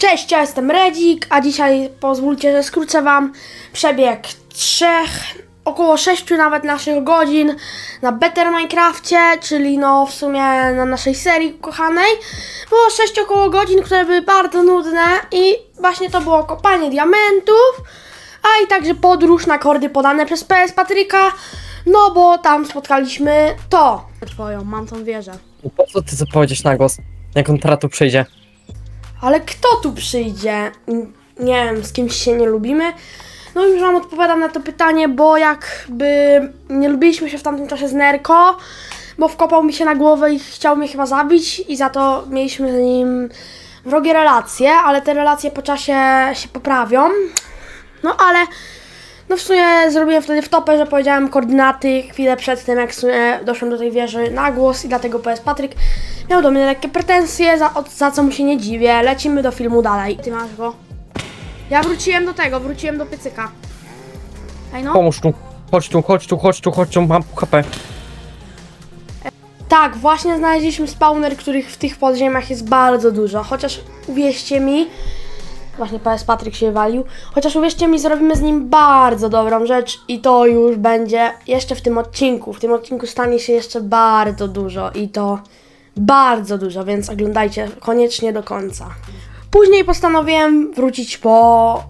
Cześć, ja jestem Redzik, a dzisiaj pozwólcie, że skrócę Wam przebieg trzech, około sześciu nawet naszych godzin na Better Minecrafcie, czyli no w sumie na naszej serii kochanej. Było sześć około godzin, które były bardzo nudne i właśnie to było kopanie diamentów, a i także podróż na kordy podane przez PS Patryka, no bo tam spotkaliśmy to. Twoją, mam tą wieżę. Po co ty co powiedzieć na głos? Jak on teraz tu przyjdzie? Ale kto tu przyjdzie? Nie wiem, z kimś się nie lubimy. No już wam odpowiadam na to pytanie, bo jakby nie lubiliśmy się w tamtym czasie z Nerko, bo wkopał mi się na głowę i chciał mnie chyba zabić i za to mieliśmy z nim wrogie relacje, ale te relacje po czasie się poprawią. No ale no w sumie zrobiłem wtedy wtopę, że powiedziałem koordynaty chwilę przed tym, jak w sumie doszłem do tej wieży na głos i dlatego PS Patryk miał do mnie lekkie pretensje, za, za co mu się nie dziwię. Lecimy do filmu dalej. Ty masz go. Ja wróciłem do tego, wróciłem do piecyka. Ej no. Pomóż tu, chodź tu, chodź tu, chodź tu, chodź tu, mam HP. Tak, właśnie znaleźliśmy spawner, których w tych podziemiach jest bardzo dużo. Chociaż uwierzcie mi, właśnie PS Patryk się walił, chociaż uwierzcie mi, zrobimy z nim bardzo dobrą rzecz i to już będzie jeszcze w tym odcinku. W tym odcinku stanie się jeszcze bardzo dużo i to bardzo dużo, więc oglądajcie koniecznie do końca. Później postanowiłem wrócić po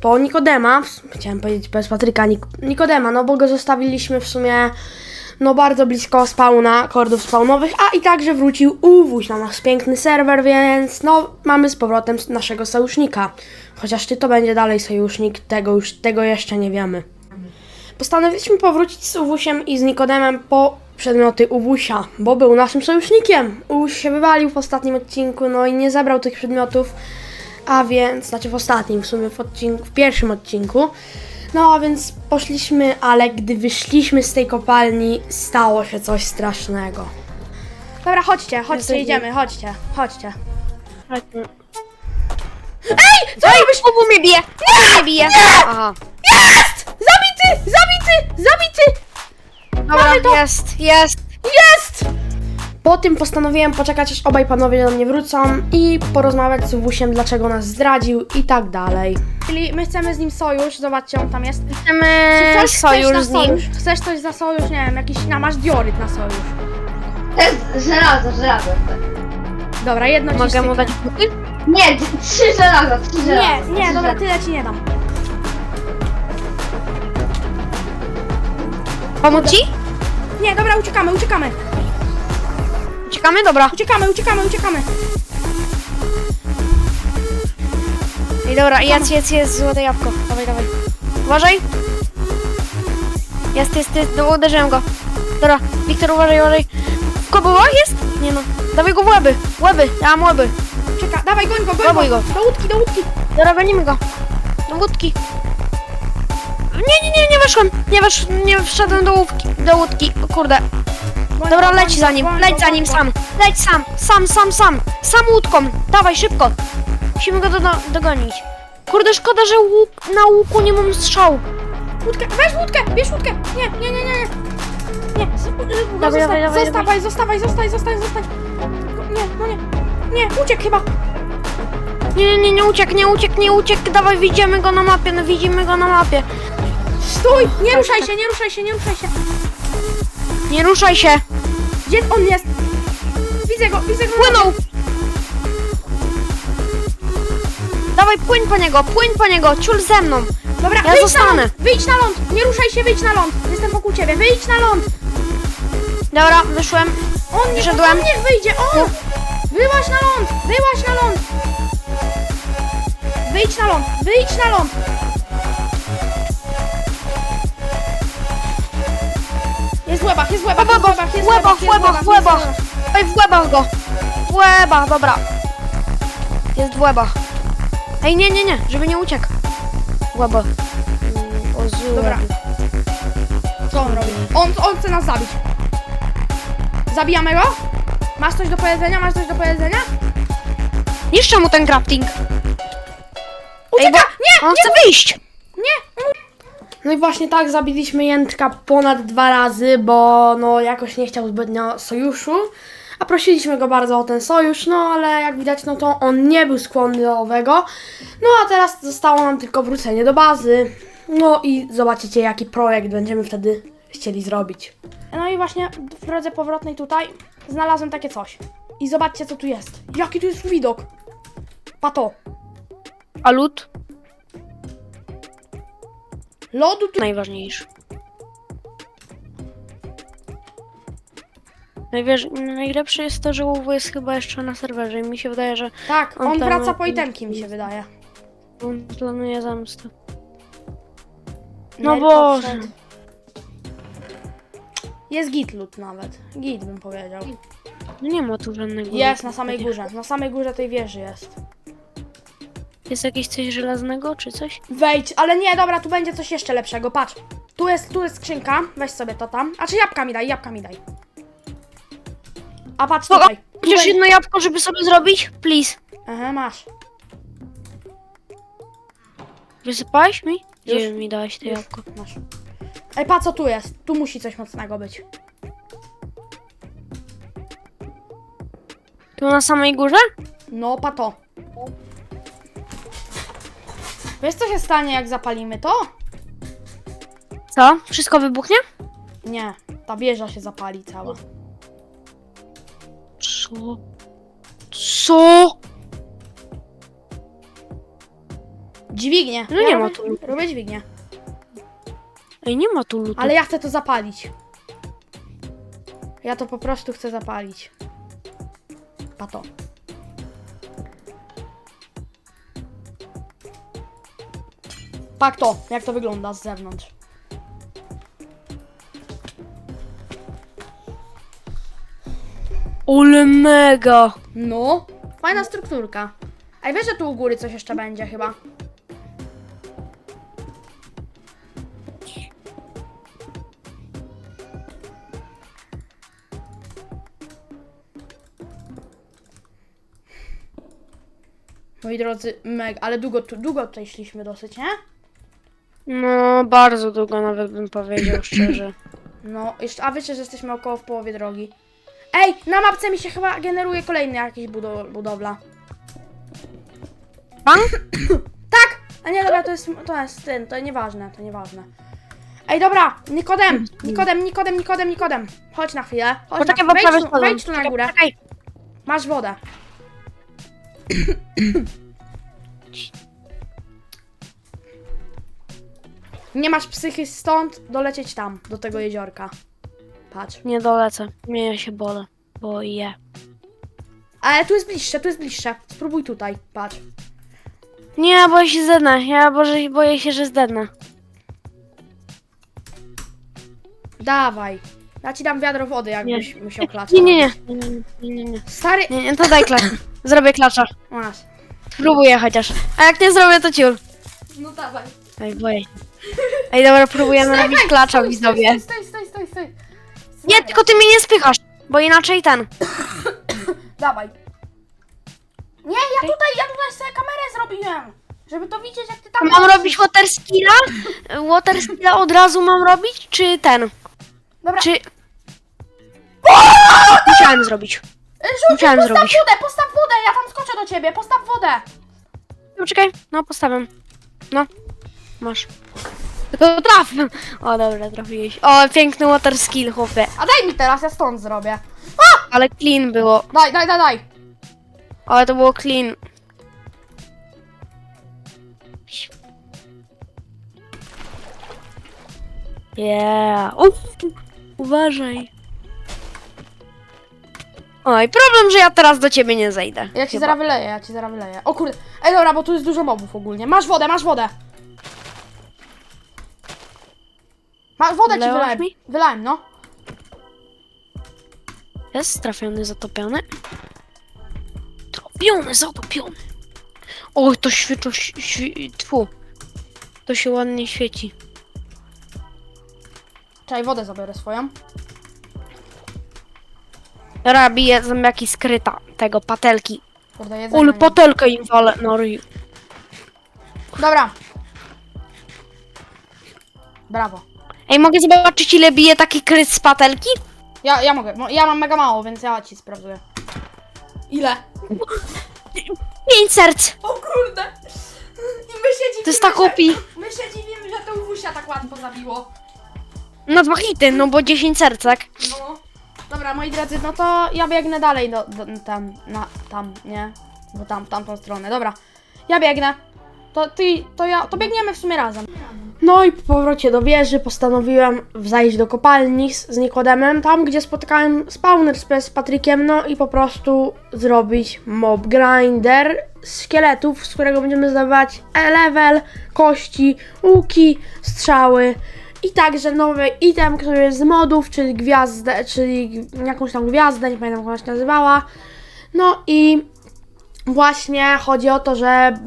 po Nikodema, chciałem powiedzieć bez Patryka, Nik Nikodema, no bo go zostawiliśmy w sumie no bardzo blisko spawna, kordów spawnowych, a i także wrócił Uwuś na nasz piękny serwer, więc no mamy z powrotem naszego sojusznika. Chociaż czy to będzie dalej sojusznik, tego już, tego jeszcze nie wiemy. Postanowiliśmy powrócić z Uwusiem i z Nikodemem po przedmioty Uwusia, bo był naszym sojusznikiem. Uwuś się wywalił w ostatnim odcinku, no i nie zabrał tych przedmiotów, a więc, znaczy w ostatnim, w sumie w, odcinku, w pierwszym odcinku. No a więc poszliśmy, ale gdy wyszliśmy z tej kopalni, stało się coś strasznego. Dobra, chodźcie, chodźcie, idziemy, chodźcie, chodźcie. Co robisz? Obu mnie bije! Obu mnie bije! Aha. Jest! Zabity! Zabity! Zabity! Dobra, Mamy to! jest, jest. Jest! Po tym postanowiłem poczekać, aż obaj panowie do mnie wrócą i porozmawiać z Wusiem, dlaczego nas zdradził i tak dalej. Czyli my chcemy z nim sojusz, zobaczcie, on tam jest. Chcemy Czy coś chcesz sojusz na z nim. sojusz? Chcesz coś za sojusz? Nie wiem, jakiś, na masz dioryt na sojusz. Jest żelazo, żelazo. Dobra, jedno ci Mogę mu styknę. dać buty? Nie, d- trzy żelaza, trzy żelaza. Nie, nie, trzy dobra, żelaza. tyle ci nie dam. Pomóc ci? Nie, dobra, uciekamy, uciekamy. Uciekamy? Dobra. Uciekamy, uciekamy, uciekamy. I dobra, jest, jest, jest, złote jabłko. Dawaj, dawaj. Uważaj. Jest, jest, jest, no, uderzyłem go. Dobra, Wiktor, uważaj, uważaj. W kobyłach jest? Nie no. Dawaj go w łeby, łeby, ja mam łeby. Czeka, dawaj, goń go, goń go. go. Do łódki, do łódki. Dobra, gonimy go. Do łódki. Nie, nie, nie, nie weszłem. Nie wesz, nie wszedłem do łódki. Do łódki. O kurde. Dobra, leć za nim, leć za nim sam. Leć sam, sam, sam, sam. Sam łódką. Dawaj, szybko. Musimy go do, do, dogonić. Kurde, szkoda, że łuk, na łuku nie mam strzału. Łódkę, weź łódkę, bierz łódkę. Nie, nie, nie, nie, nie. Dawaj, zostawaj, zostawaj, zostaj, zostaj, zostaj. Nie, no nie. Nie, uciekł chyba. Nie, nie, nie, nie uciekł, nie uciekł, nie uciekł. Dawaj, widzimy go na mapie, no widzimy go na mapie. Stój, nie ruszaj się, nie ruszaj się, nie ruszaj się. Nie ruszaj się. Gdzie on jest? Widzę go, widzę go. Płynął. Dawaj, płyń po niego, płyń po niego, ciul ze mną. Dobra, Ja wyjdź na zostanę. ląd, wyjdź na ląd. Nie ruszaj się, wyjdź na ląd. Jestem wokół ciebie, wyjdź na ląd. Dobra, wyszłem. On niech, Wyszedłem. on niech wyjdzie, on. Wyłaź na ląd, wyłaź na ląd. Wyjdź na ląd, wyjdź na ląd. W łebach, jest w łebach, jest w łebach, jest W łebach, w łebach, w łebach. Ej, w łebach go. W łebach, dobra. Jest w łebach. Ej, nie, nie, nie, żeby nie uciekł. W łebach. Mm, O, Dobra. Co on robi? On, on chce nas zabić. Zabijamy go? Masz coś do powiedzenia? Masz coś do powiedzenia? Niszczę mu ten crafting. Ucieka! bo nie! On chce wyjść. No i właśnie tak zabiliśmy Jędrka ponad dwa razy, bo no jakoś nie chciał zbytnio sojuszu. A prosiliśmy go bardzo o ten sojusz, no ale jak widać, no to on nie był skłonny do owego. No a teraz zostało nam tylko wrócenie do bazy. No i zobaczycie, jaki projekt będziemy wtedy chcieli zrobić. No i właśnie w drodze powrotnej tutaj znalazłem takie coś. I zobaczcie, co tu jest. Jaki tu jest widok. Pato. A lód? Lodu tu... Najważniejszy. Najwierz... Najlepsze jest to, że WoW jest chyba jeszcze na serwerze i mi się wydaje, że Tak, On on wraca po itemki, mi się wydaje. on planuje zemstę. No podszedł. Jest git lód nawet. Git bym powiedział. No nie ma tu żadnego... Jest na samej górze. Na samej górze tej wieży jest. Jest jakieś coś żelaznego czy coś? Wejdź, ale nie, dobra, tu będzie coś jeszcze lepszego. Patrz. Tu jest, tu jest skrzynka. Weź sobie to tam. A czy jabłka mi daj, jabłka mi daj. A patrz tutaj. Tu Chociaż będzie- jedno jabłko, żeby sobie zrobić? Please. Aha, masz. Wysypałeś mi? Gdzie Już. mi dałeś to jabłko? Masz. Ej, patrz co tu jest. Tu musi coś mocnego być. Tu na samej górze? No, pato. Wiesz co się stanie jak zapalimy to? Co? Wszystko wybuchnie? Nie, ta wieża się zapali cała. Co? Co? Dźwignię. No nie ma robię, tu. Robię dźwignię. Ej, nie ma tu lutu. Ale ja chcę to zapalić. Ja to po prostu chcę zapalić. Pato. Tak to, jak to wygląda z zewnątrz. Ole mega! No, fajna strukturka. A wiesz, że tu u góry coś jeszcze będzie chyba? Moi drodzy, meg, ale długo, tu, długo tutaj szliśmy dosyć, nie? No, bardzo długo nawet bym powiedział szczerze. No, jeszcze, a wiecie, że jesteśmy około w połowie drogi. Ej, na mapce mi się chyba generuje kolejny jakiś budo- budowla. Bank? Tak! A nie, dobra, to jest, to jest ten, to nieważne, to nieważne. Ej, dobra, Nikodem, Nikodem, Nikodem, Nikodem, Nikodem. Chodź na chwilę. Chodź Poczekaj, na, bo prawie wejdź, tu, wejdź tu na Czekaj, górę. Czekaj, Masz wodę. Nie masz psychy stąd dolecieć tam, do tego jeziorka. Patrz. nie dolecę. Nie, ja się bolę. Bo je. Ale tu jest bliższe, tu jest bliższe. Spróbuj tutaj, patrz. Nie, boję się zdednę. Ja boże, boję się, że zdednę. Dawaj. Ja ci dam wiadro wody, jakbyś musiał klacz. Nie, nie, nie. Nie, nie, nie, nie, nie. Stary... Nie, nie, to daj klacz. Zrobię klacza. Masz. Spróbuję chociaż. A jak nie zrobię, to ciul. No dawaj. Ej, boję się. Ej, dobra, próbujemy robić klacza, widzowie. Stój, stój, stój, stój. Nie, tylko ty mnie nie spychasz, bo inaczej ten. Dawaj. Nie, ja tutaj, ja tutaj sobie kamerę zrobiłem. Żeby to widzieć, jak ty tam... Mam robić water skilla? Water skilla od razu mam robić, czy ten? Dobra. Czy... Musiałem zrobić. Y, Żółty, musiałem postaw zrobić. wodę, postaw wodę, ja tam skoczę do ciebie, postaw wodę. No, czekaj, no postawiam. No, masz. Tylko traf! O, dobra, trafiłeś. O, piękny water skill, chłopie. A daj mi teraz, ja stąd zrobię. Ale clean było. Daj, daj, daj, daj. Ale to było clean. Yeah. Uf, uważaj. Oj, problem, że ja teraz do ciebie nie zejdę. Ja ci Chyba. zaraz wyleję, ja ci zaraz wyleję. O kurde. Ej, dobra, bo tu jest dużo mobów ogólnie. Masz wodę, masz wodę. Masz wodę ci Wlełaś wylałem. mi? Wylałem, no. Jest trafiony, zatopiony. Trafiony, zatopiony. Oj, to świetło, świ... Tfu. To się ładnie świeci. Czekaj, wodę zabiorę swoją. Dobra, bije zombiaki skryta tego patelki. Kurde, jedzenie. Ul, nie- patelkę im walę na ryj. Dobra. Brawo. Ej, mogę zobaczyć ile bije taki kryt z patelki? Ja, ja mogę, mo- ja mam mega mało, więc ja ci sprawdzuję. Ile? Pięć serc! O kurde! I my się dziwimy, To jest tak opi. My się dziwimy, że to Uwusia tak łatwo zabiło. No dwa hity, no bo 10 sercek. No. Dobra, moi drodzy, no to ja biegnę dalej do, do tam, na, tam, nie? Bo tam, w tamtą stronę, dobra. Ja biegnę. To ty, to ja, to biegniemy w sumie razem. No i po powrocie do wieży postanowiłem zajść do kopalni z, z Nikodemem, tam gdzie spotkałem spawner z, Patrykiem, no i po prostu zrobić mob grinder szkieletów, z którego będziemy zdobywać level, kości, łuki, strzały i także nowy item, który jest z modów, czyli gwiazdę, czyli jakąś tam gwiazdę, nie pamiętam jak ona się nazywała. No i właśnie chodzi o to, że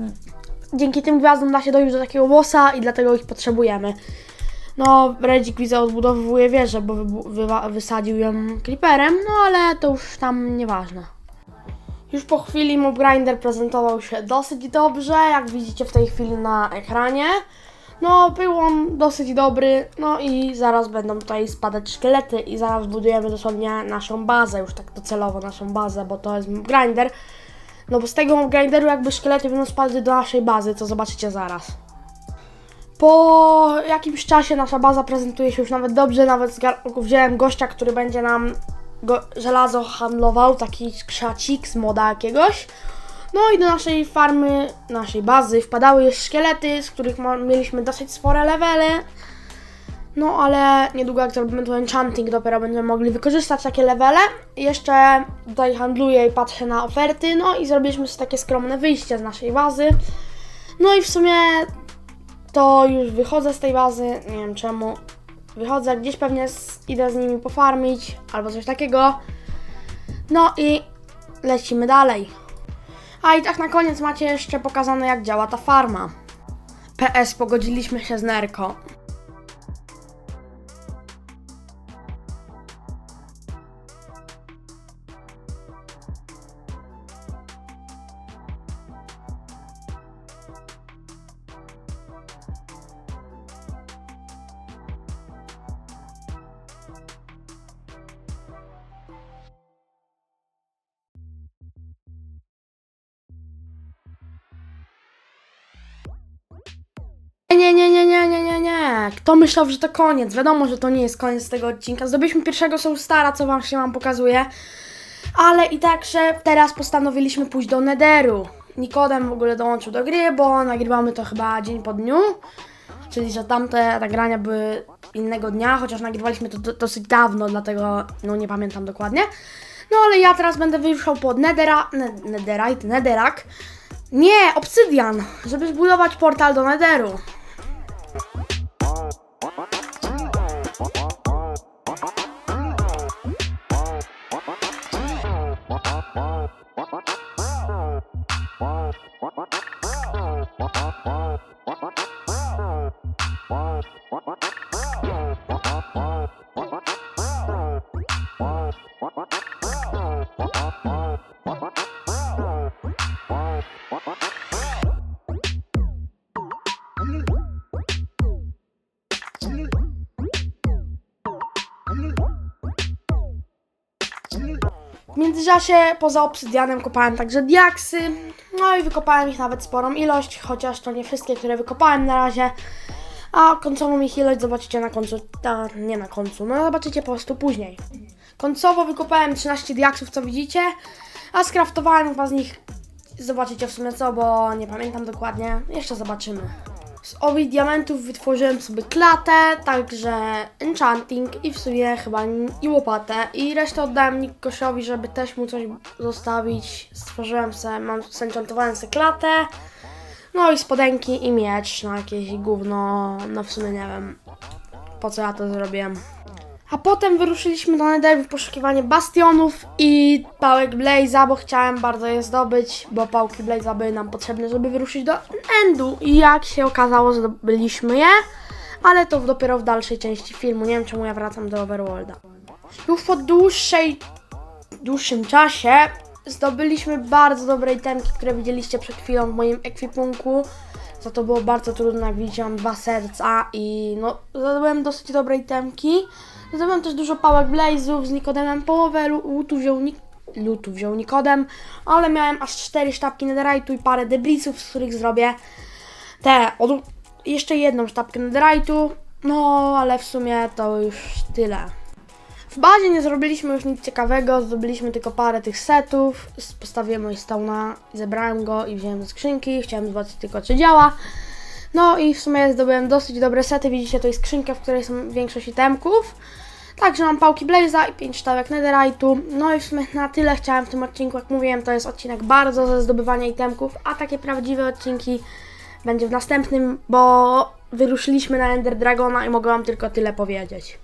dzięki tym gwiazdom da się dojść do takiego bossa i dlatego ich potrzebujemy. No, Redzik widzę odbudowuje wieżę, bo wywa- wysadził ją creeperem, no ale to już tam nieważne. Już po chwili Mob Grinder prezentował się dosyć dobrze, jak widzicie w tej chwili na ekranie. No, był on dosyć dobry, no i zaraz będą tutaj spadać szkielety i zaraz budujemy dosłownie naszą bazę, już tak docelowo naszą bazę, bo to jest Grinder. No bo z tego Grinderu jakby szkielety będą spadły do naszej bazy, co zobaczycie zaraz. Po jakimś czasie nasza baza prezentuje się już nawet dobrze, nawet wziąłem gościa, który będzie nam go- żelazo handlował, taki krzacik z moda jakiegoś. No i do naszej farmy, naszej bazy wpadały już szkielety, z których mieliśmy dosyć spore levely. No ale niedługo jak zrobimy tu enchanting, dopiero będziemy mogli wykorzystać takie levele. Jeszcze tutaj handluję i patrzę na oferty, no i zrobiliśmy sobie takie skromne wyjście z naszej bazy. No i w sumie to już wychodzę z tej bazy, nie wiem czemu. Wychodzę, gdzieś pewnie z, idę z nimi pofarmić albo coś takiego. No i lecimy dalej. A i tak na koniec macie jeszcze pokazane jak działa ta farma. PS pogodziliśmy się z Nerko. Nie, nie, nie, nie, nie, nie, nie. Kto myślał, że to koniec? Wiadomo, że to nie jest koniec tego odcinka. Zdobyliśmy pierwszego Soulstara, co wam się wam pokazuje. Ale i także teraz postanowiliśmy pójść do Netheru. Nikodem w ogóle dołączył do gry, bo nagrywamy to chyba dzień po dniu. Czyli, że tamte nagrania były innego dnia, chociaż nagrywaliśmy to do, dosyć dawno, dlatego no nie pamiętam dokładnie. No ale ja teraz będę wyruszał pod Nethera, ne, Netherite, Netherak. Nie, obsydian, żeby zbudować portal do Netheru. W międzyczasie poza obsydianem kopałem także diaksy, no i wykopałem ich nawet sporą ilość, chociaż to nie wszystkie, które wykopałem na razie. A końcową ich ilość zobaczycie na końcu, a, nie na końcu, no zobaczycie po prostu później. Końcowo wykopałem 13 diaksów, co widzicie, a skraftowałem chyba z nich, zobaczycie w sumie co, bo nie pamiętam dokładnie, jeszcze zobaczymy. Z owych diamentów wytworzyłem sobie klatę, także enchanting i w sumie chyba i łopatę. I resztę oddałem Nikoszowi, żeby też mu coś zostawić. Stworzyłem sobie, mam, zenchantowałem sobie klatę. No i spodenki i miecz na jakieś gówno, no w sumie nie wiem po co ja to zrobiłem. A potem wyruszyliśmy do Netheru w poszukiwanie bastionów i pałek Blaze'a, bo chciałem bardzo je zdobyć, bo pałki Blaze'a były nam potrzebne, żeby wyruszyć do Endu. I jak się okazało, zdobyliśmy je, ale to dopiero w dalszej części filmu. Nie wiem, czemu ja wracam do Overworlda. Już po dłuższej, dłuższym czasie zdobyliśmy bardzo dobre itemki, które widzieliście przed chwilą w moim ekwipunku. Za to było bardzo widzicie mam dwa serca i no zdobyłem dosyć dobre itemki. Zdobyłem też dużo pałek Blaze'ów z Nikodemem, połowę lu- lutu wziął, Nik- lutu wziął Nikodem, ale miałem aż 4 sztabki netherite'u i parę debrisów, z których zrobię te, jeszcze jedną sztabkę netherite'u, no ale w sumie to już tyle. W bazie nie zrobiliśmy już nic ciekawego, zdobyliśmy tylko parę tych setów, postawiłem mój stone'a, zebrałem go i wziąłem do skrzynki, chciałem zobaczyć tylko czy działa. No i w sumie zdobyłem dosyć dobre sety, widzicie to jest skrzynka, w której są większość itemków. Także mam pałki Blaze'a i 5 sztabek netherite'u. No i w sumie na tyle chciałem w tym odcinku, jak mówiłem, to jest odcinek bardzo ze zdobywania itemków, a takie prawdziwe odcinki będzie w następnym, bo wyruszyliśmy na Ender Dragona i mogę wam tylko tyle powiedzieć.